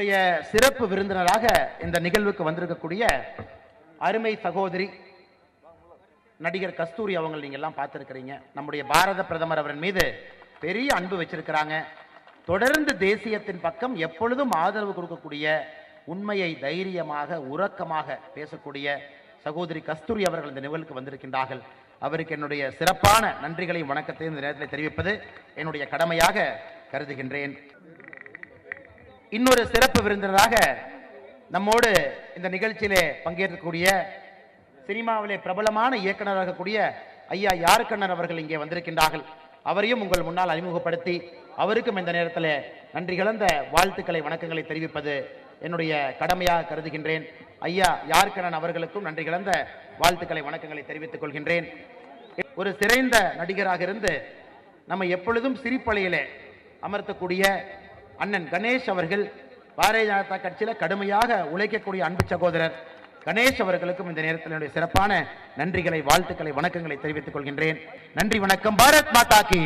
நம்முடைய சிறப்பு விருந்தினராக இந்த நிகழ்வுக்கு வந்திருக்கக்கூடிய அருமை சகோதரி நடிகர் கஸ்தூரி அவங்க நீங்க எல்லாம் பார்த்திருக்கிறீங்க. நம்முடைய பாரத பிரதமர் அவரின் மீது பெரிய அன்பு வச்சிருக்கிறாங்க. தொடர்ந்து தேசியத்தின் பக்கம் எப்பொழுதும் ஆதரவு கொடுக்கக்கூடிய உண்மையை தைரியமாக உறக்கமாக பேசக்கூடிய சகோதரி கஸ்தூரி அவர்கள் இந்த நிகழ்வுக்கு வந்திருக்கின்றார்கள். அவருக்கு என்னுடைய சிறப்பான நன்றிகளையும் வணக்கத்தையும் இந்த நேரத்தில் தெரிவிப்பது என்னுடைய கடமையாக கருதுகின்றேன். இன்னொரு சிறப்பு விருந்தினராக நம்மோடு இந்த நிகழ்ச்சியிலே பங்கேற்கக்கூடிய சினிமாவிலே பிரபலமான இயக்குநராக கூடிய ஐயா யாருக்கண்ணன் அவர்கள் இங்கே வந்திருக்கின்றார்கள். அவரையும் உங்கள் முன்னால் அறிமுகப்படுத்தி அவருக்கும் இந்த நேரத்தில் நன்றி கலந்த வாழ்த்துக்களை வணக்கங்களை தெரிவிப்பது என்னுடைய கடமையாக கருதுகின்றேன். ஐயா யாருக்கண்ணன் அவர்களுக்கும் நன்றி கலந்த வாழ்த்துக்களை வணக்கங்களை தெரிவித்துக் கொள்கின்றேன். ஒரு சிறைந்த நடிகராக இருந்து நம்ம எப்பொழுதும் சிரிப்பலையிலே அமர்த்தக்கூடிய அண்ணன் கணேஷ் அவர்கள் பாரதிய ஜனதா கட்சியில கடுமையாக உழைக்கக்கூடிய அன்பு சகோதரர். கணேஷ் அவர்களுக்கும் இந்த நேரத்தில் என்னுடைய சிறப்பான நன்றிகளை வாழ்த்துக்களை வணக்கங்களை தெரிவித்துக் கொள்கின்றேன். நன்றி வணக்கம். பாரத் மாதா கி.